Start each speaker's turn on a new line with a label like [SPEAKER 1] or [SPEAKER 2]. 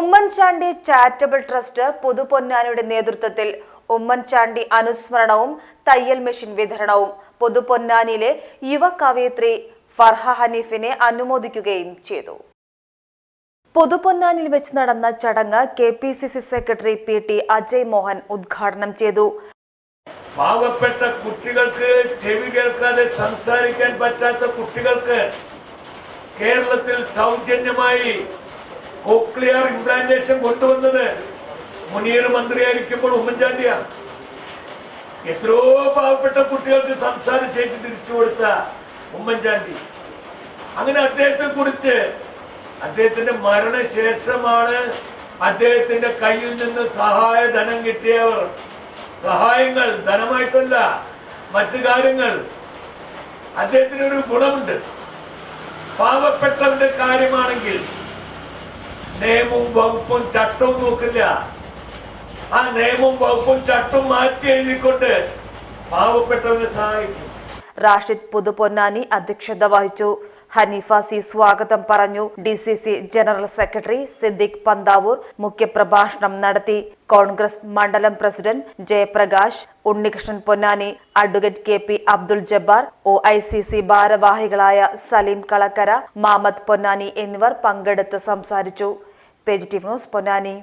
[SPEAKER 1] Oommen Chandy charitable trust പുതുപൊന്നാനിയുടെ നേതൃത്വത്തിൽ ഉമ്മൻചാണ്ടി അനുസ്മരണവും തയ്യൽ machine വിതരണവും പുതുപൊന്നാനിയിലെ യുവ കവയിത്രി ഫർഹ ഹനീഫിനെ അനുമോദിക്കുകയും ചെയ്തു. പുതുപൊന്നാനിൽ വെച്ച് നടന്ന ചടങ്ങ് K P C C secretary P T Ajay Mohan ഉദ്ഘാടനം ചെയ്തു.
[SPEAKER 2] പാവപ്പെട്ട കുട്ടികൾക്ക് ചെവി കേൾക്കാതെ സംസാരിക്കാൻ പറ്റാത്ത കുട്ടികൾക്ക് കേരളത്തിൽ സൗജന്യമായി കോക്ലിയർ ഇംപ്ലാന്റേഷൻ കൊണ്ടുവന്നത് മുനീർ മന്ത്രിയായിരിക്കുമ്പോൾ ഉമ്മൻചാണ്ടിയാണ് എത്രയോ പാവപ്പെട്ട കുട്ടികൾക്ക് സംസാരശേഷി തിരിച്ചു കൊടുത്ത ഉമ്മൻചാണ്ടി. അങ്ങനെ അദ്ദേഹത്തെ കുറിച്ച് അദ്ദേഹത്തിന്റെ മരണശേഷമാണ് അദ്ദേഹത്തിന്റെ കയ്യിൽ നിന്ന് സഹായ ധനം കിട്ടിയവർ. സഹായങ്ങൾ ധനമായിട്ടല്ല മറ്റു കാര്യങ്ങൾ. അദ്ദേഹത്തിന് ഒരു ഗുണമുണ്ട്. പാവപ്പെട്ടവന്റെ കാര്യമാണെങ്കിൽ നിയമവും വകുപ്പും ചട്ടവും നോക്കില്ല. ആ നിയമവും വകുപ്പും ചട്ടവും മാറ്റി എഴുതിക്കൊണ്ട് പാവപ്പെട്ടവനെ സഹായിക്കും.
[SPEAKER 1] റാഷിദ് പുതുപൊന്നാനി അധ്യക്ഷത വഹിച്ചു. ഹനീഫ സി സ്വാഗതം പറഞ്ഞു. D C C general secretary Siddique Panthavoor മുഖ്യപ്രഭാഷണം നടത്തി. കോൺഗ്രസ് മണ്ഡലം president Jayaprakash Unnikrishnan Ponnani advocate K P Abdul Jabbar O I C C ഭാരവാഹികളായ സലീം കളക്കര മാമദ് പൊന്നാനി എന്നിവർ പങ്കെടുത്ത് സംസാരിച്ചു. Page T news Ponnani